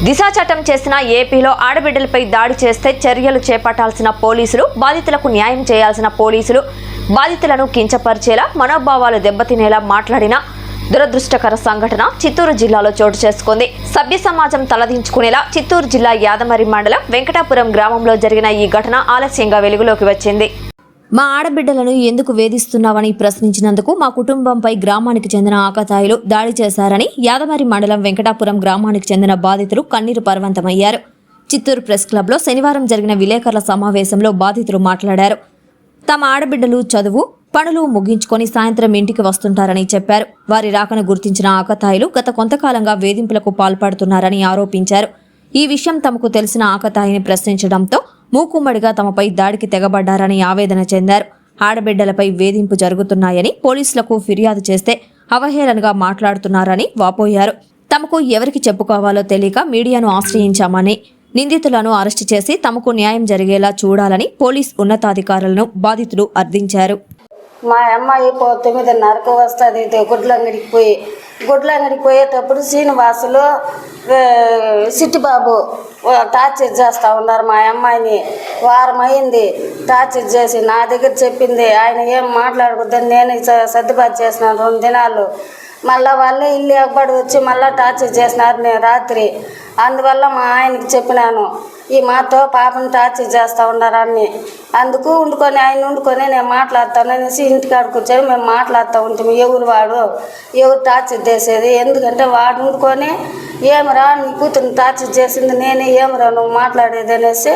దిశా చట్టం చేసిన ఏపీలో ఆడబిడ్డలపై దాడి చేస్తే చర్యలు చేపట్టాల్సిన పోలీసులు బాధితులకు న్యాయం చేయాల్సిన పోలీసులు బాధితులను కించపరిచేలా మనోభావాలు దెబ్బతినేలా మాట్లాడిన దురదృష్టకర సంఘటన చిత్తూరు జిల్లాలో చోటు చేసుకుంది. సభ్య సమాజం తలదించుకునేలా చిత్తూరు జిల్లా యాదమరి మండలం వెంకటాపురం గ్రామంలో జరిగిన ఈ ఘటన ఆలస్యంగా వెలుగులోకి వచ్చింది. మా ఆడబిడ్డలను ఎందుకు వేధిస్తున్నావని ప్రశ్నించినందుకు మా కుటుంబంపై గ్రామానికి చెందిన ఆకతాయిలు దాడి చేశారని యాదమరి మండలం వెంకటాపురం గ్రామానికి చెందిన బాధితులు కన్నీరు పర్వంతమయ్యారు. చిత్తూరు ప్రెస్ క్లబ్లో శనివారం జరిగిన విలేకరుల సమావేశంలో బాధితులు మాట్లాడారు. తమ ఆడబిడ్డలు చదువు పనులు ముగించుకొని సాయంత్రం ఇంటికి వస్తుంటారని చెప్పారు. వారి రాకను గుర్తించిన ఆకతాయిలు గత కొంతకాలంగా వేధింపులకు పాల్పడుతున్నారని ఆరోపించారు. ఈ విషయం తమకు తెలిసిన ఆకతాయిని ప్రశ్నించడంతో మూకుమ్మడిగా తమపై దాడికి తెగబడ్డారని ఆవేదన చెందారు. ఆడబిడ్డలపై వేధింపు జరుగుతున్నాయని పోలీసులకు ఫిర్యాదు చేస్తే అవహేళనగా మాట్లాడుతున్నారని వాపోయారు. తమకు ఎవరికి చెప్పుకోవాలో తెలియక మీడియాను ఆశ్రయించామని నిందితులను అరెస్టు చేసి తమకు న్యాయం జరిగేలా చూడాలని పోలీస్ ఉన్నతాధికారులను బాధితులు అర్థించారు. మా అమ్మాయి పో తొమ్మిదిన్నరకు వస్తుంది గుడ్లంగడికి పోయి గుడ్లంగడికి పోయేటప్పుడు శ్రీనివాసులు సిట్టిబాబు టార్చర్ చేస్తూ ఉన్నారు మా అమ్మాయిని. వారం అయింది టార్చర్ చేసి నా దగ్గర చెప్పింది ఆయన ఏం మాట్లాడకూడదని నేను సర్దుబాటు చేసిన రెండు దినాలు. మళ్ళీ వాళ్ళు ఇల్లు ఎక్కబడి వచ్చి మళ్ళీ టార్చర్ చేసినారు నేను రాత్రి. అందువల్ల మా ఆయనకి చెప్పినాను ఈ మాతో పాపను టార్చర్ చేస్తూ ఉన్నారని అందుకు ఉండుకొని ఆయన ఉండుకొని నేను మాట్లాడతాను. అనేసి ఇంటికాడ కూర్చొని మేము మాట్లాడుతూ ఉంటాము ఎవరు వాడు? ఎవరు టార్చర్ చేసేది? ఎందుకంటే వాడు ఉండుకొని ఏమరా నీ కూతురు టార్చర్ చేసింది? నేనే ఏమరా నువ్వు మాట్లాడేది? అనేసి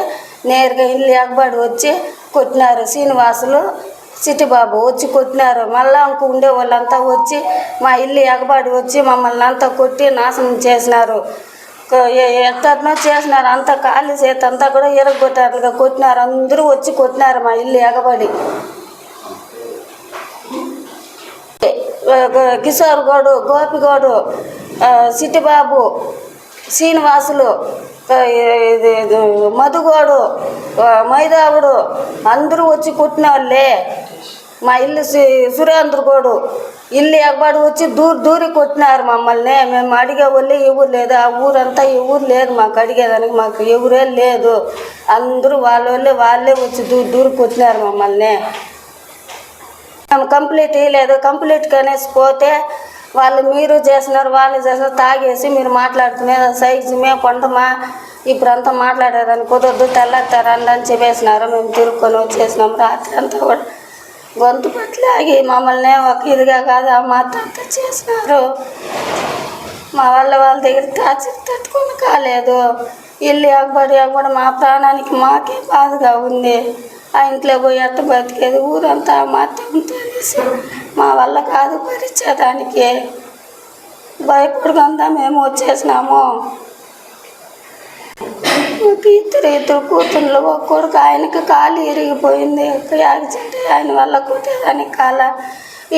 నేరుగా ఇల్లు ఎగబడి వచ్చి కొట్టినారు. శ్రీనివాసులు సిట్టిబాబు వచ్చి కొట్టినారు. మళ్ళా ఇంక ఉండే వాళ్ళంతా వచ్చి మా ఇల్లు ఎగబాడి వచ్చి మమ్మల్ని అంతా కొట్టి నాశనం చేసినారు. క- చేసినారు. అంతా ఖాళీ చేత అంతా కూడా ఎరగొట్టారుగా కొట్టినారు. అందరూ వచ్చి కొట్టినారు మా ఇల్లు ఎగబడి. కిషోర్ గౌడు గోపిగౌడు సిటిబాబు శ్రీనివాసులు ఇది- మధుగోడు మైదావుడు అందరూ వచ్చి కొట్టిన వాళ్ళే మా ఇల్లు సురేంద్ర గోడు. ఇల్లు ఎగబడి వచ్చి దూరి దూరి కొట్టినారు మమ్మల్ని. మేము అడిగే వాళ్ళే ఎవరు లేదు. ఆ ఊరంతా ఎవరు లేదు మాకు. అడిగేదానికి మాకు ఎవరే లేదు. అందరూ వాళ్ళ వాళ్ళే వాళ్ళే వచ్చి దూరి దూరి కొట్టినారు మమ్మల్ని. మేము కంప్లీట్ ఇవ్వలేదు కంప్లీట్ కనేసి పోతే వాళ్ళు మీరు చేసినారు వాళ్ళు చేసినారు తాగేసి మీరు మాట్లాడుకునేది సైజు మేము కొంటమా ఇప్పుడంతా మాట్లాడేదాన్ని కుదరదు. తెల్లారుతారండి అని చెప్పేసినారు. మేము తిరుక్కొని వచ్చేసినాం. రాత్రి అంతా కూడా గొంతు పట్లాగి మమ్మల్ని ఒక ఇదిగా కాదు ఆ మాట అంతా చేసినారు. మా వాళ్ళ వాళ్ళ దగ్గర టార్చర్ తట్టుకొని కాలేదు. ఇల్లు ఎగబడి ఎగబడి మా ప్రాణానికి మాకే బాధగా ఉంది. ఆ ఇంట్లో పోయి అట్ట బతికేది ఊరంతా మాత్రం తెలిసి మా వల్ల కాదు భరించేదానికి భయపడుకుందా మేము వచ్చేసినాము. ఇద్దరు కూతుళ్ళు ఒక కొడుకు ఆయనకి కాలు ఇరిగిపోయింది. యాక్సిడెంట్ ఆయన వల్ల కుట్టేదానికి కాల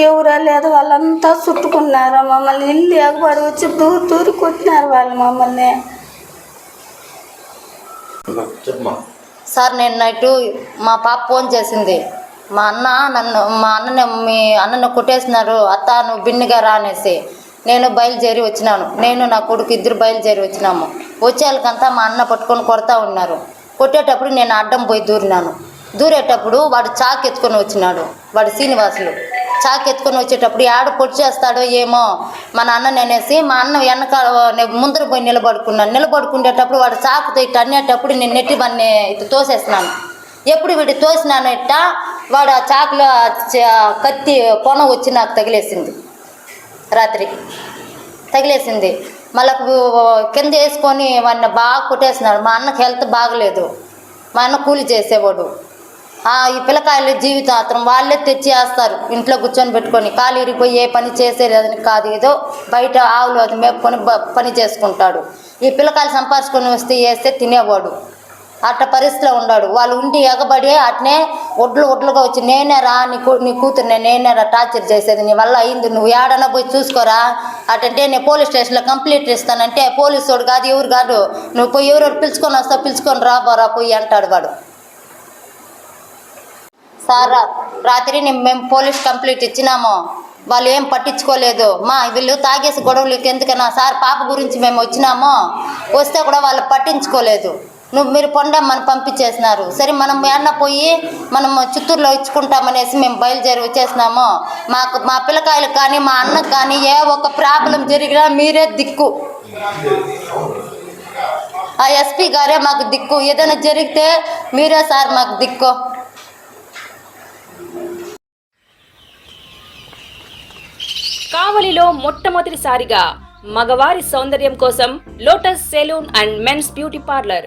ఎవరే లేదు వాళ్ళంతా చుట్టుకున్నారు మమ్మల్ని ఇల్లు ఎగబడి వచ్చి దూరి దూరి కొట్టినారు వాళ్ళు మమ్మల్ని. సార్ నేను నైట్ మా పాప ఫోన్ చేసింది. మా అన్న నన్ను మా అన్నని మీ అన్నను కొట్టేసినారు. అత్త నువ్వు బిన్నిగా రా అనేసి నేను బయలుదేరి వచ్చినాను. నేను నా కొడుకు ఇద్దరు బయలుదేరి వచ్చినాము. వచ్చేళ్ళకంతా మా అన్న పట్టుకొని కొడతా ఉన్నారు. కొట్టేటప్పుడు నేను అడ్డం పోయి దూరినాను. దూరేటప్పుడు వాడు చాకు ఎత్తుకొని వచ్చినాడు వాడు శ్రీనివాసులు. చాకు ఎత్తుకొని వచ్చేటప్పుడు ఆడ పొడి చేస్తాడో ఏమో మా నాన్న అనేసి మా అన్న వెనకాల ముందర పోయి నిలబడుకున్నాను నిలబడుకునేటప్పుడు వాడు చాకుతో ఇట్ట అనేటప్పుడు నేను నెట్టి వాడిని ఇటు తోసేసినాను. ఎప్పుడు వీటి తోసినాను వాడు ఆ చాకులో కత్తి కొన వచ్చి నాకు తగిలేసింది. రాత్రి. తగిలేసింది. మళ్ళీ కింద వేసుకొని వాడిని బాగా కొట్టేసినాడు మా అన్నకి హెల్త్ బాగలేదు. మా అన్న కూలి చేసేవాడు. ఈ ఈ జీవితం జీవితాంతరం వాళ్ళే తెచ్చి వేస్తారు. ఇంట్లో కూర్చొని పెట్టుకొని కాలు ఇరిగిపోయి ఏ పని చేసేది కాదు. ఏదో బయట ఆవులు అది మేపుకొని పని చేసుకుంటాడు. ఈ పిల్లకాయలు సంపాదించుకొని వస్తే వేస్తే తినేవాడు. అట్ట పరిస్థితిలో ఉన్నాడు. వాళ్ళు ఉండి ఎగబడి అట్నే ఒడ్లు ఒడ్లుగా వచ్చి నేనే రా నీ కూ నీ కూతురు నేనే రా టార్చర్ చేసేది నీ వల్ల అయింది నువ్వు ఏడన్నా పోయి చూసుకోరా? అటంటే నేను పోలీస్ స్టేషన్లో కంప్లీట్ ఇస్తానంటే పోలీసు వాడు కాదు ఎవరు కాదు నువ్వు పోయి ఎవరెవరు పిలుచుకొని వస్తావు పిలుచుకొని రా బోరా పోయి అంటాడు వాడు. సార్ రాత్రి నేను మేము పోలీస్ కంప్లీట్ ఇచ్చినాము. వాళ్ళు ఏం పట్టించుకోలేదు. మా వీళ్ళు తాగేసి గొడవలకి ఎందుకన్నా? సార్ పాప గురించి మేము వచ్చినాము. వస్తే కూడా వాళ్ళు పట్టించుకోలేదు. నువ్వు మీరు పొండమ్మని పంపించేసినారు. సరే మనం ఏమన్నా పోయి మనం చిత్తూరులో ఇచ్చుకుంటామనేసి మేము బయలుదేరి వచ్చేసినాము. మాకు మా పిల్లకాయలకు కానీ మా అన్నకు కానీ ఏ ఒక్క ప్రాబ్లం జరిగినా మీరే దిక్కు. ఆ ఎస్పీ గారే మాకు దిక్కు. ఏదైనా జరిగితే మీరే సార్ మాకు దిక్కు. కావలిలో మొట్టమొదటిసారిగా మగవారి సౌందర్యం కోసం lotus salon and mens beauty parlour